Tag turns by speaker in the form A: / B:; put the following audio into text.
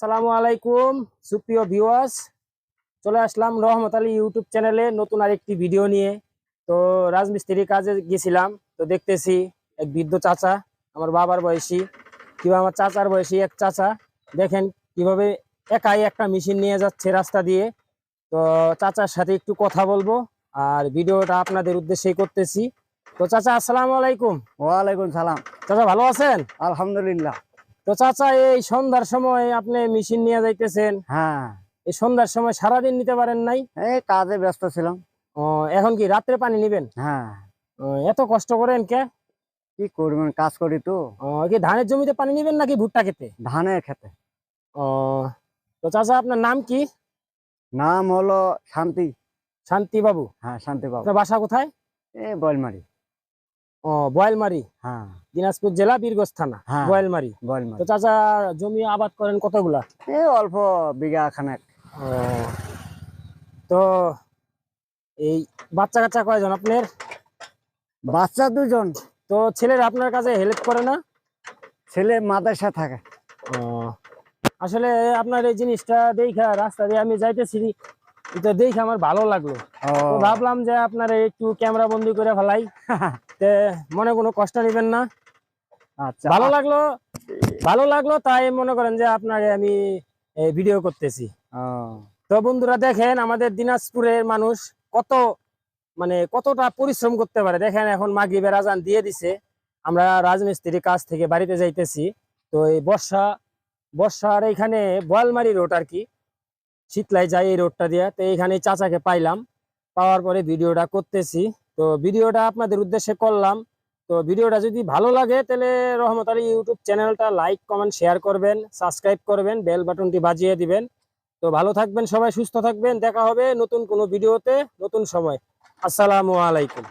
A: আসসালামু আলাইকুম সুপ্রিয় ভিউয়ার্স চলে আসলাম রহমত আলী ইউটিউব চ্যানেলে নতুন আরেকটি ভিডিও নিয়ে। তো রাজমিস্ত্রির কাজে গেছিলাম তো দেখতেছি এক বৃদ্ধ চাচা আমার বাবার বয়সী। কিংবা আমার চাচার বয়সী এক চাচা। দেখেন কীভাবে একাই একটা মেশিন নিয়ে যাচ্ছে রাস্তা দিয়ে। তো চাচার সাথে একটু কথা বলব আর ভিডিওটা আপনাদের উদ্দেশ্যেই করতেছি। তো চাচা আসসালামু আলাইকুম।
B: ওয়ালাইকুম সালাম।
A: চাচা ভালো আছেন?
B: আলহামদুলিল্লাহ।
A: তো চাচা এই সন্ধ্যার সময় আপনি মেশিন নিয়ে যাইতেছেন।
B: হ্যাঁ।
A: এই সন্ধ্যার সময় সারাদিন নিতে পারেন নাই?
B: এই কাজে ব্যস্ত ছিলাম।
A: ও, এখন কি রাত্রে পানি নিবেন?
B: হ্যাঁ।
A: এত কষ্ট করেন কে?
B: কি করবেন কাজ করি তো।
A: ও, কি ধানের জমিতে পানি নিবেন নাকি ভুট্টা খেতে?
B: ধানের খেতে।
A: ও তো চাচা আপনার নাম কি?
B: নাম হলো শান্তি।
A: শান্তি বাবু
B: হ্যাঁ শান্তি বাবু
A: বাসা কোথায়?
B: এ বলমারি
A: ও বয়েলমারি?
B: হ্যাঁ।
A: দিনাজপুর জেলা বীরগঞ্জ থানা
B: হ্যাঁ।
A: বয়েলমারি। তো চাচা জমি আবাদ করেন কতগুলা?
B: অল্প বিঘা খানেক।
A: তো এই বাচ্চা কাচ্চা কয়জন আপনার?
B: বাচ্চা দুজন।
A: তো ছেলের আপনার কাছে হেল্প করে না?
B: ছেলে মাদ্রাসা থাকে।
A: আসলে আপনার এই জিনিসটা দেখা রাস্তা দিয়ে আমি যাইতেছি এটা দেখে আমার ভালো লাগল। ভাবলাম যে আপনার একটু ক্যামেরা বন্দি করে ফেলাই। তে মনে কোনো কষ্ট নেবেন না।
B: আচ্ছা
A: ভালো লাগল? ভালো লাগল তাই মনে করেন যে আপনার আমি ভিডিও করতেছি। তো বন্ধুরা দেখেন আমাদের দিনাজপুরের মানুষ কত মানে কতটা পরিশ্রম করতে পারে। দেখেন এখন মাগরিবের আজান দিয়ে দিছে। আমরা রাজমিস্ত্রির কাজ থেকে বাড়িতে যাইতেছি। তো এই বর্ষা বর্ষার এইখানে বয়ালমারি রোড আর কি। শীতলাই যাই এই রোডটা দিয়ে। তো এইখানে চাচাকে পাইলাম। পাওয়ার পরে ভিডিওটা করতেছি। তো ভিডিওটা আপনাদের উদ্দেশ্যে করলাম। তো ভিডিওটা যদি ভালো লাগে, তাহলে রহমত আলী ইউটিউব চ্যানেলটা লাইক, কমেন্ট, শেয়ার করবেন, সাবস্ক্রাইব করবেন, বেল বাটনটি বাজিয়ে দিবেন। তো ভালো থাকবেন সবাই, সুস্থ থাকবেন। দেখা হবে নতুন কোনো ভিডিওতে, নতুন সময়। আসসালামু আলাইকুম।